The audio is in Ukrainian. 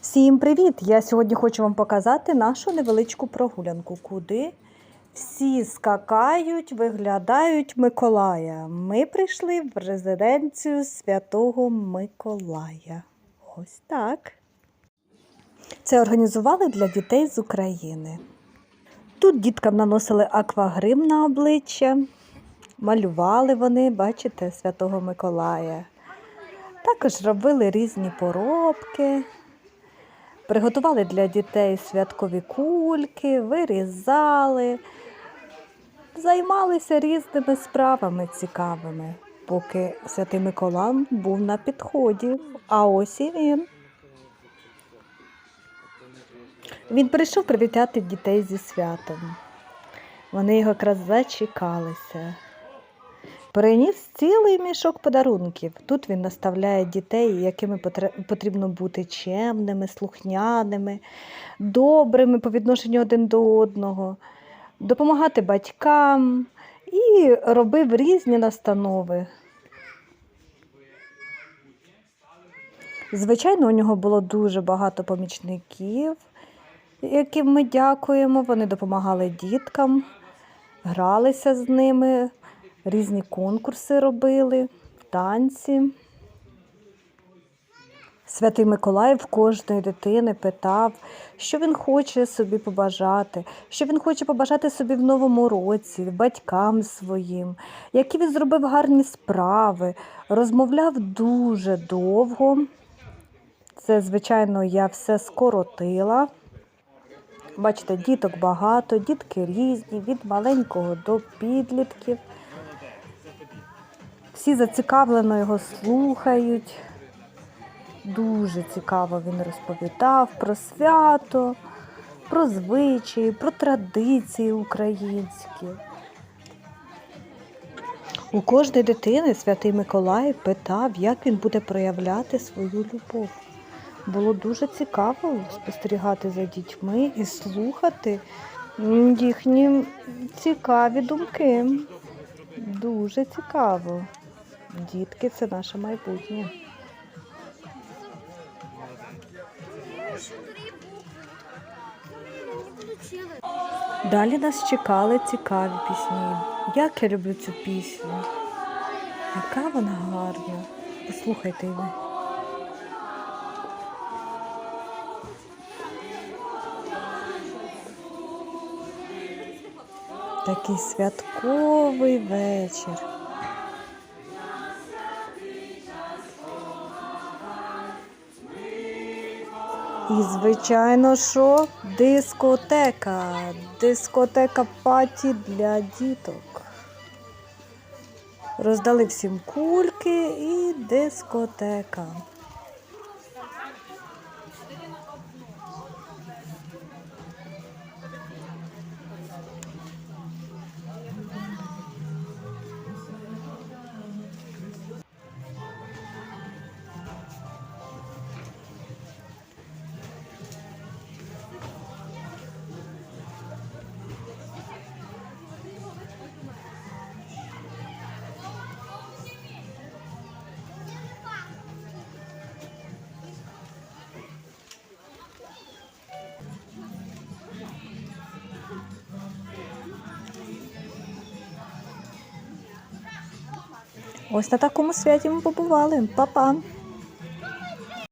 Всім привіт! Я сьогодні хочу вам показати нашу невеличку прогулянку, куди всі скакають, виглядають Миколая. Ми прийшли в резиденцію Святого Миколая. Ось так. Це організували для дітей з України. Тут діткам наносили аквагрим на обличчя, малювали вони, бачите, Святого Миколая. Також робили різні поробки. Приготували для дітей святкові кульки, вирізали, займалися різними справами цікавими, поки святий Миколай був на підході. А ось і він. Він прийшов привітати дітей зі святом. Вони його якраз зачекалися. Приніс цілий мішок подарунків. Тут він наставляє дітей, якими потрібно бути чемними, слухняними, добрими по відношенню один до одного, допомагати батькам і робив різні настанови. Звичайно, у нього було дуже багато помічників, яким ми дякуємо. Вони допомагали діткам, гралися з ними різні конкурси робили, танці. Святий Миколай в кожної дитини питав, що він хоче собі побажати, що він хоче побажати собі в новому році, батькам своїм, які він зробив гарні справи, розмовляв дуже довго. Це, звичайно, я все скоротила. Бачите, діток багато, дітки різні, від маленького до підлітків. Всі зацікавлено його слухають. Дуже цікаво він розповідав про свято, про звичаї, про традиції українські. У кожної дитини святий Миколай питав, як він буде проявляти свою любов. Було дуже цікаво спостерігати за дітьми і слухати їхні цікаві думки. Дуже цікаво. Дітки це наше майбутнє. Далі нас чекали цікаві пісні. Як я люблю цю пісню. Яка вона гарна. Послухайте її. Такий святковий вечір. І, звичайно, що дискотека. Дискотека паті для діток. Роздали всім кульки і дискотека. Ось на такому святі ми побували. Па-па!